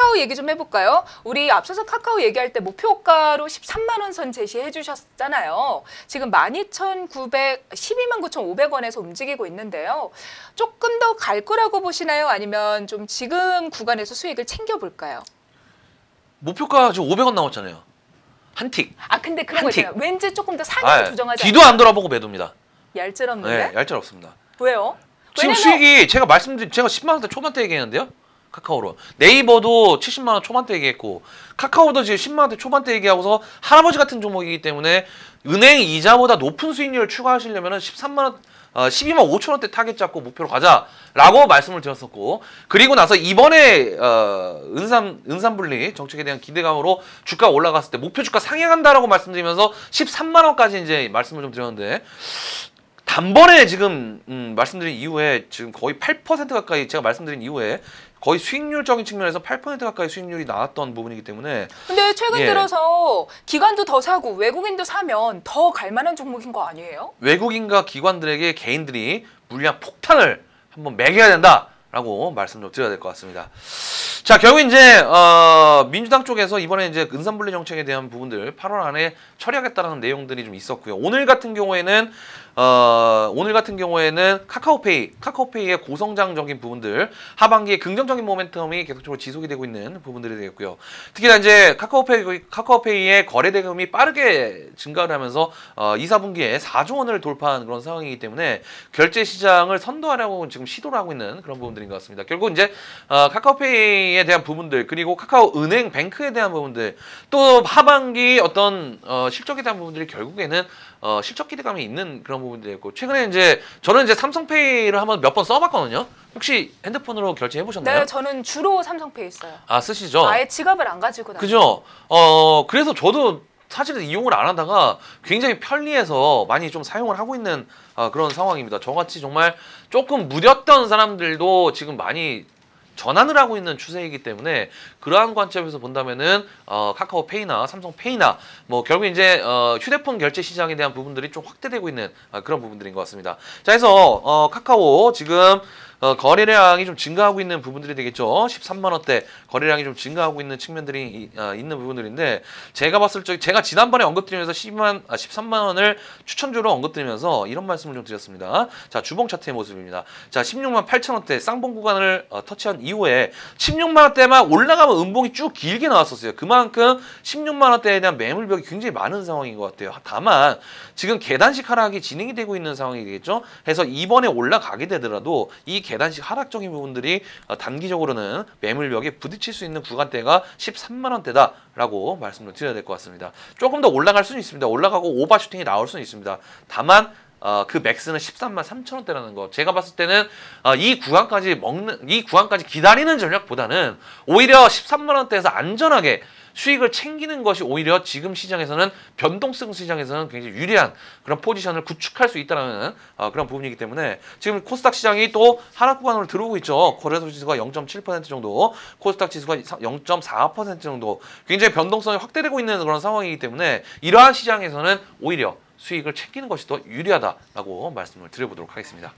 카카오 얘기 좀 해볼까요? 우리 앞서서 카카오 얘기할 때 목표가로 13만 원 선 제시해 주셨잖아요. 지금 12,900, 12만 9,500원에서 움직이고 있는데요. 조금 더 갈 거라고 보시나요? 아니면 좀 지금 구간에서 수익을 챙겨볼까요? 목표가 지금 500원 나왔잖아요. 한 틱. 아 근데 그런 거 틱. 있잖아요. 왠지 조금 더 상향 아, 조정하지 뒤도 안 돌아보고 매도입니다. 얄짤없는데? 네, 얄짤 없습니다. 왜요? 지금 왜냐면- 수익이 제가 말씀드린 제가 10만 원대 초반대 얘기했는데요. 카카오로. 네이버도 70만 원 초반대 얘기했고 카카오도 지금 10만 원대 초반대 얘기하고서 할아버지 같은 종목이기 때문에 은행 이자보다 높은 수익률을 추가하시려면 13만 원 어, 12만 5천 원대 타겟 잡고 목표로 가자라고 말씀을 드렸었고 그리고 나서 이번에 어, 은산 은산분리 정책에 대한 기대감으로 주가 가 올라갔을 때 목표 주가 상향한다라고 말씀드리면서 13만 원까지 이제 말씀을 좀 드렸는데 단번에 지금 음, 말씀드린 이후에 지금 거의 8% 가까이 제가 말씀드린 이후에 거의 수익률적인 측면에서 8% 가까이 수익률이 나왔던 부분이기 때문에 근데 최근 예. 들어서 기관도 더 사고 외국인도 사면 더 갈만한 종목인 거 아니에요? 외국인과 기관들에게 개인들이 물량 폭탄을 한번 매겨야 된다라고 말씀 좀 드려야 될 것 같습니다. 자 결국 이제 어, 민주당 쪽에서 이번에 이제 은산분리 정책에 대한 부분들 8월 안에 처리하겠다는 내용들이 좀 있었고요. 오늘 같은 경우에는 어, 오늘 같은 경우에는 카카오페이, 카카오페이의 고성장적인 부분들 하반기에 긍정적인 모멘텀이 계속적으로 지속이 되고 있는 부분들이 되겠고요. 특히나 이제 카카오페이, 카카오페이의 거래 대금이 빠르게 증가를 하면서 어, 2, 4분기에 4조 원을 돌파한 그런 상황이기 때문에 결제 시장을 선도하려고 지금 시도를 하고 있는 그런 부분들인 것 같습니다. 결국 이제 어, 카카오페이에 대한 부분들 그리고 카카오 은행 뱅크에 대한 부분들 또 하반기 어떤 어, 실적에 대한 부분들이 결국에는 어, 실적 기대감이 있는 그런 부분 들이었고 최근에 이제 저는 이제 삼성페이를 한번 몇 번 써봤거든요. 혹시 핸드폰으로 결제해 보셨나요? 네, 저는 주로 삼성페이 써요. 아 쓰시죠? 아예 지갑을 안 가지고 다녀요. 그죠? 어 그래서 저도 사실은 이용을 안 하다가 굉장히 편리해서 많이 좀 사용을 하고 있는 어, 그런 상황입니다. 저같이 정말 조금 무뎠던 사람들도 지금 많이 전환을 하고 있는 추세이기 때문에 그러한 관점에서 본다면은 어, 카카오페이나 삼성페이나 뭐 결국 이제 어, 휴대폰 결제 시장에 대한 부분들이 좀 확대되고 있는 아, 그런 부분들인 것 같습니다. 자, 해서 어, 카카오 지금 어, 거래량이 좀 증가하고 있는 부분들이 되겠죠. 13만 원대 거래량이 좀 증가하고 있는 측면들이 이- 아, 있는 부분들인데 제가 봤을 적 제가 지난번에 언급드리면서 12만 아, 13만 원을 추천주로 언급드리면서 이런 말씀을 좀 드렸습니다. 자 주봉 차트의 모습입니다. 자 16만 8천 원대 쌍봉 구간을 어, 터치한 이후에 16만 원대만 올라가면 음봉이 쭉 길게 나왔었어요. 그만큼 16만 원대에 대한 매물벽이 굉장히 많은 상황인 것 같아요. 다만 지금 계단식 하락이 진행이 되고 있는 상황이겠죠. 해서 이번에 올라가게 되더라도 이 계단식 하락적인 부분들이 어, 단기적으로는 매물벽에 부딪힐 수 있는 구간대가 13만 원대다라고 말씀을 드려야 될 것 같습니다. 조금 더 올라갈 수는 있습니다. 올라가고 오버슈팅이 나올 수는 있습니다. 다만 어, 그 맥스는 13만 3천 원대라는 거. 제가 봤을 때는 어, 이 구간까지 먹는 이 구간까지 기다리는 전략보다는 오히려 13만 원대에서 안전하게 수익을 챙기는 것이 오히려 지금 시장에서는 변동성 시장에서는 굉장히 유리한 그런 포지션을 구축할 수 있다는 어, 그런 부분이기 때문에 지금 코스닥 시장이 또 하락 구간으로 들어오고 있죠. 거래소 지수가 0.7% 정도, 코스닥 지수가 0.4% 정도 굉장히 변동성이 확대되고 있는 그런 상황이기 때문에 이러한 시장에서는 오히려 수익을 챙기는 것이 더 유리하다라고 말씀을 드려보도록 하겠습니다.